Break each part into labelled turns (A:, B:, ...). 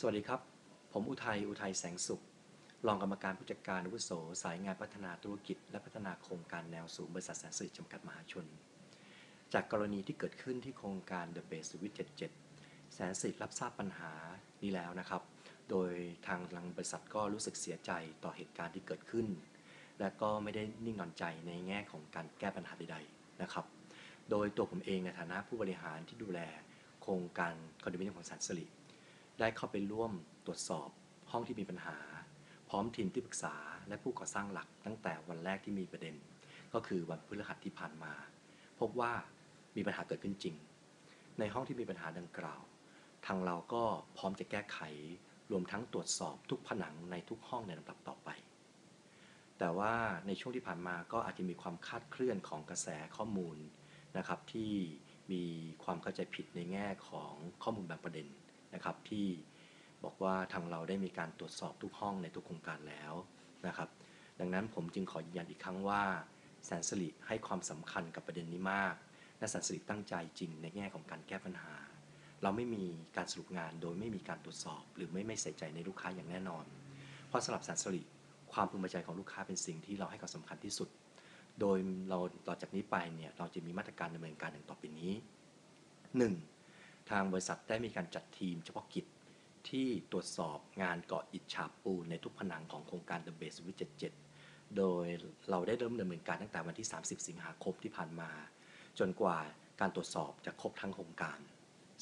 A: สวัสดีครับ ผมอุทัย อุทัยแสงสุข รองกรรมการผู้จัดการอาวุโส สายงานพัฒนาธุรกิจ และพัฒนาโครงการแนวสูงบริษัทแสนสิริจำกัดมหาชน จากกรณีที่เกิดขึ้นที่โครงการ The Base Suite 77 แสนสิริรับทราบปัญหานี้แล้วนะครับ โดยทางทางบริษัทก็รู้สึกเสียใจต่อเหตุการณ์ที่เกิดขึ้น และก็ไม่ได้นิ่งนอนใจในแง่ของการแก้ปัญหาใดๆนะครับ โดยตัวผมเองในฐานะผู้บริหารที่ดูแล โครงการคอนโดมิเนียมของแสนสิริ ได้เข้าไปร่วมตรวจสอบห้องที่มีปัญหา พร้อมทีมที่ปรึกษาและผู้ก่อสร้างหลักตั้งแต่วันแรกที่มีประเด็น ก็คือวันพฤหัสที่ผ่านมา พบว่ามีปัญหาเกิดขึ้นจริง ในห้องที่มีปัญหาดังกล่าว ทางเราก็พร้อมจะแก้ไข รวมทั้งตรวจสอบทุกผนังในทุกห้องในลำดับต่อไป แต่ว่าในช่วงที่ผ่านมาก็อาจจะมีความคลาดเคลื่อนของกระแสข้อมูลนะครับที่มีความเข้าใจผิดในแง่ของข้อมูลบางประเด็น นะครับที่บอกว่าทางเราได้มีการตรวจสอบทุกห้องในทุกโครงการแล้วนะครับ ดังนั้นผมจึงขอยืนยันอีกครั้งว่าแสนสิริให้ความสำคัญกับประเด็นนี้มาก และแสนสิริตั้งใจจริงในแง่ของการแก้ปัญหา เราไม่มีการสรุปงานโดยไม่มีการตรวจสอบ หรือไม่ไม่ใส่ใจในลูกค้าอย่างแน่นอน เพราะสำหรับแสนสิริความพึงพอใจของลูกค้าเป็นสิ่งที่เราให้ความสำคัญที่สุด โดยเราต่อจากนี้ไปเนี่ยเราจะมีมาตรการดำเนินการอย่างต่อไปนี้ 1. ทางบริษัทได้มีการจัดทีมเฉพาะกิจที่ตรวจสอบงานเกาะอิฐฉาบปูนในทุกผนังของโครงการ The Base Suite 77 โดยเราได้เริ่มดำเนินการตั้งแต่วันที่ 30 สิงหาคมที่ผ่านมา จนกว่าการตรวจสอบจะครบทั้งโครงการ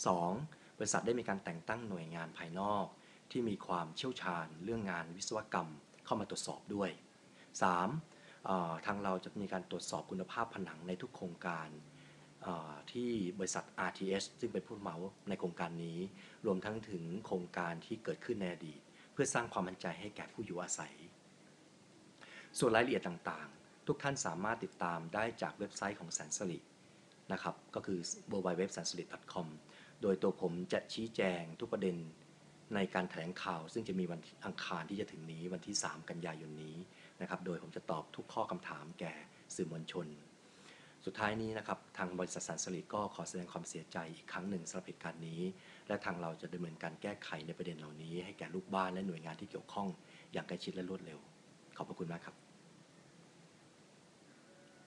A: 2. บริษัทได้มีการแต่งตั้งหน่วยงานภายนอก ที่มีความเชี่ยวชาญเรื่องงานวิศวกรรมเข้ามาตรวจสอบด้วย 3. ทางเราจะมีการตรวจสอบคุณภาพผนังในทุกโครงการ ที่บริษัท RTS ซึ่งเป็นผู้เหมาในโครงการนี้ รวมทั้งถึงโครงการที่เกิดขึ้นในอดีต เพื่อสร้างความมั่นใจให้แก่ผู้อยู่อาศัย ส่วนรายละเอียดต่างๆ ทุกท่านสามารถติดตามได้จากเว็บไซต์ของแสนสลินะครับก็คือ w w w s a n s l i t c o m โดยตัวผมจะชี้แจงทุกประเด็นในการแถลงข่าว ซึ่งจะมีวันอังคารที่จะถึงนี้วันที่ 3 กันยายนนี้นะครับโดยผมจะตอบทุกข้อคำถามแก่สื่อมวลชน สุดท้ายนี้นะครับทางบริษัทสันสลิดก็ขอแสดงความเสียใจอีกครั้งหนึ่งสำหรับเหตุการณ์นี้ และทางเราจะดำเนินการแก้ไขในประเด็นเหล่านี้ ให้แก่ลูกบ้านและหน่วยงานที่เกี่ยวข้องอย่างใกล้ชิดและรวดเร็ว ขอบพระคุณมากครับ